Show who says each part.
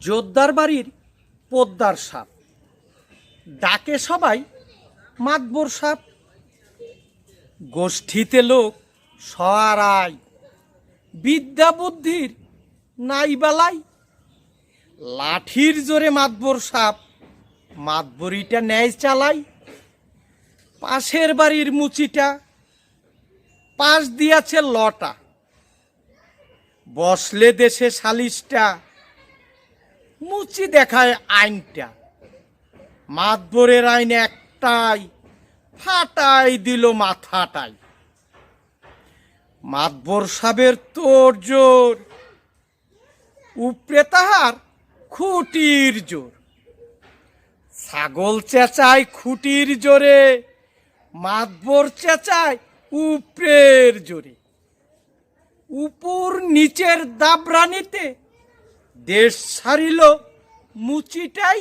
Speaker 1: জোদ্দার বাড়ির পোদ্দার সাপ। ডাকে সবাই মাতবর সাপ। গোষ্ঠীতে লোক সরাই বিদ্যা বুদ্ধির নাই বেলাই। লাঠির জোরে মাতবর সাপ মাতবরিটা ন্যায় চালাই পাশের বাড়ির মুচিটা পাশ দিয়াছে লটা। বসলে দেশে সালিশটা মুচি দেখায় আইনটা। মাতবরের আইন একটাই, ফাটাই দিল মাথাটাই। মাতবর সাবের তোর জোর, উপরে তাহার খুঁটির জোর। ছাগল চেঁচায় খুঁটির জোরে মাতবর চেঁচায় উপরের জোরে। উপর নিচের দাবরানিতে দেশ ছাড়িল মুচিটাই